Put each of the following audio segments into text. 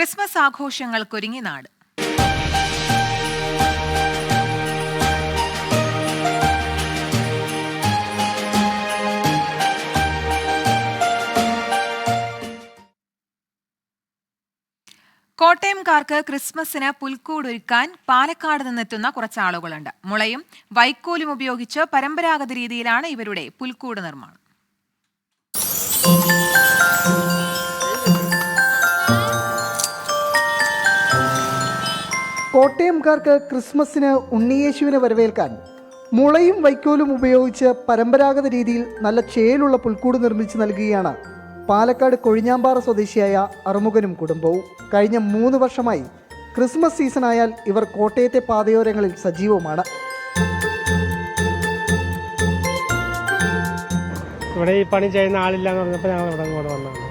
Christmas ആഘോഷങ്ങൾക്കൊരുങ്ങി നാട്. കോട്ടയംകാർക്ക് ക്രിസ്മസിന് പുൽക്കൂടൊരുക്കാൻ പാലക്കാട് നിന്നെത്തുന്ന കുറച്ച് ആളുകളുണ്ട് മുളയും വൈക്കോലും ഉപയോഗിച്ച് പരമ്പരാഗത രീതിയിലാണ് ഇവരുടെ പുൽക്കൂട് നിർമ്മാണം. കോട്ടയംകാർക്ക് ക്രിസ്മസിന് ഉണ്ണിയേശുവിനെ വരവേൽക്കാൻ മുളയും വൈക്കോലും ഉപയോഗിച്ച് പരമ്പരാഗത രീതിയിൽ നല്ല ചേലുള്ള പുൽക്കൂട് നിർമ്മിച്ച് നൽകുകയാണ് പാലക്കാട് കൊഴിഞ്ഞാമ്പാറ സ്വദേശിയായ അറുമുഖനും കുടുംബവും. കഴിഞ്ഞ മൂന്ന് വർഷമായി ക്രിസ്മസ് സീസണായാൽ ഇവർ കോട്ടയത്തെ പാതയോരങ്ങളിൽ സജീവമാണ് ഇവിടെ ഈ പണി ചെയ്യുന്ന ആളില്ല എന്ന് പറഞ്ഞപ്പോൾ ഞങ്ങൾ ഇവിടെ ഇങ്ങോട്ട് വന്നതാണ്.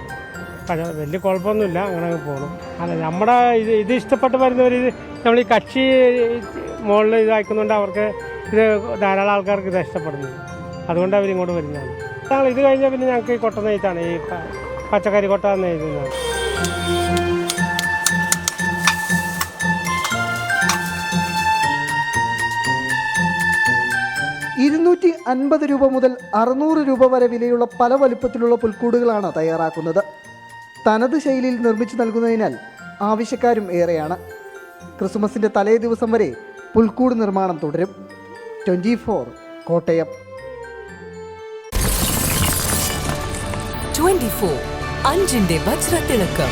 വലിയ കുഴപ്പമൊന്നുമില്ല അങ്ങനെ അങ്ങ് പോകണം അല്ല നമ്മുടെ ഇത് ഇത് ഇഷ്ടപ്പെട്ട് വരുന്നവർ ഇത് നമ്മൾ ഈ കക്ഷി മുകളിൽ ഇതാക്കുന്നതുകൊണ്ട് അവർക്ക് ഇത് ധാരാളം ആൾക്കാർക്ക് ഇത് ഇഷ്ടപ്പെടുന്നു അതുകൊണ്ട് അവർ ഇങ്ങോട്ട് വരുന്നതാണ്. ഞങ്ങൾ ഇത് കഴിഞ്ഞാൽ പിന്നെ ഞങ്ങൾക്ക് ഈ കൊട്ട നെയ്ത്താണ് ഈ പച്ചക്കറി കൊട്ട നെയ്തുന്നതാണ് ഇരുന്നൂറ്റി അൻപത് രൂപ മുതൽ അറുന്നൂറ് രൂപ വരെ വിലയുള്ള പല വലുപ്പത്തിലുള്ള പുൽക്കൂടുകളാണ് തയ്യാറാക്കുന്നത്. തനത് ശൈലിയിൽ നിർമ്മിച്ചു നൽകുന്നതിനാൽ ആവശ്യക്കാരും ഏറെയാണ്. ക്രിസ്മസിന്റെ തലേ ദിവസം വരെ പുൽക്കൂട് നിർമ്മാണം തുടരും. Twenty four Kottayam. 24 അഞ്ചിന്റെ വജ്രത്തിളക്കം.